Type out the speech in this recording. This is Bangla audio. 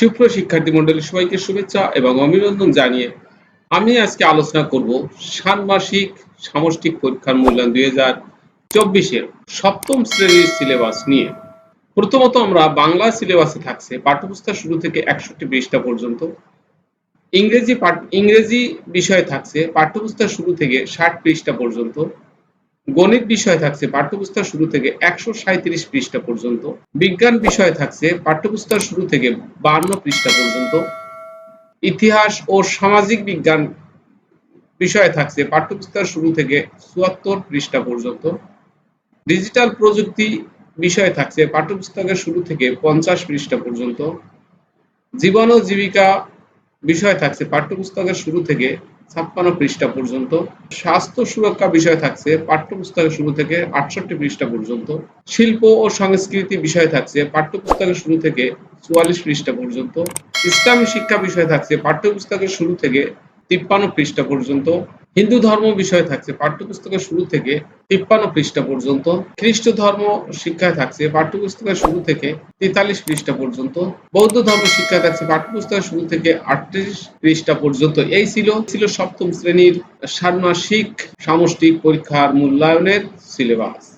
সুপ্রিয় শিক্ষার্থী মন্ডলী সবাইকে শুভেচ্ছা এবং অভিনন্দন জানিয়ে আমি আজকে আলোচনা করব ষান্মাসিক সামষ্টিক পরীক্ষার মূল্যায়ন দুই হাজার চব্বিশের সপ্তম শ্রেণির সিলেবাস নিয়ে। প্রথমত আমরা বাংলা সিলেবাসে থাকছে পাঠ্যপুস্তক শুরু থেকে একষট্টি পৃষ্ঠা পর্যন্ত। ইংরেজি ইংরেজি বিষয়ে থাকছে পাঠ্যপুস্তক শুরু থেকে ষাট পৃষ্ঠা পর্যন্ত। গণিত বিষয় থাকছে পাঠ্যপুস্তক শুরু থেকে একশো সাঁত্রিশ পৃষ্ঠা পর্যন্ত, বিজ্ঞান বিষয় থাকছে পাঠ্যপুস্তক শুরু থেকে বান্ন পৃষ্ঠা পর্যন্ত, ইতিহাস ও সামাজিক বিজ্ঞান বিষয় থাকছে পাঠ্যপুস্তক শুরু থেকে চুয়াত্তর পৃষ্ঠা পর্যন্ত, ডিজিটাল প্রযুক্তি বিষয় থাকছে পাঠ্যপুস্তকের শুরু থেকে পঞ্চাশ পৃষ্ঠা পর্যন্ত, জীবন ও জীবিকা বিষয় থাকছে পাঠ্যপুস্তকের শুরু থেকে ছাপ্পান্ন পৃষ্ঠা পর্যন্ত। স্বাস্থ্য সুরক্ষা বিষয় থাকছে, পাঠ্যপুস্তকের শুরু থেকে আটষট্টি পৃষ্ঠা পর্যন্ত। শিল্প ও সংস্কৃতি বিষয় থাকছে, পাঠ্যপুস্তকের শুরু থেকে চুয়াল্লিশ পৃষ্ঠা পর্যন্ত। ইসলামী শিক্ষা বিষয় থাকছে, পাঠ্যপুস্তকের শুরু থেকে তিপ্পান্ন পৃষ্ঠা পর্যন্ত। হিন্দু ধর্ম বিষয়ে থাকছে, পাঠ্যপুস্তকের শুরু থেকে তিপ্পান্ন পৃষ্ঠা পর্যন্ত, খ্রিস্ট ধর্ম শিক্ষায় থাকছে, পাঠ্যপুস্তকের শুরু থেকে তেতাল্লিশ পৃষ্ঠা পর্যন্ত, বৌদ্ধ ধর্ম শিক্ষায় থাকছে, পাঠ্যপুস্তকের শুরু থেকে আটত্রিশ পৃষ্ঠা পর্যন্ত। এই ছিল ছিল সপ্তম শ্রেণির ষান্মাসিক সামষ্টিক পরীক্ষার মূল্যায়নের সিলেবাস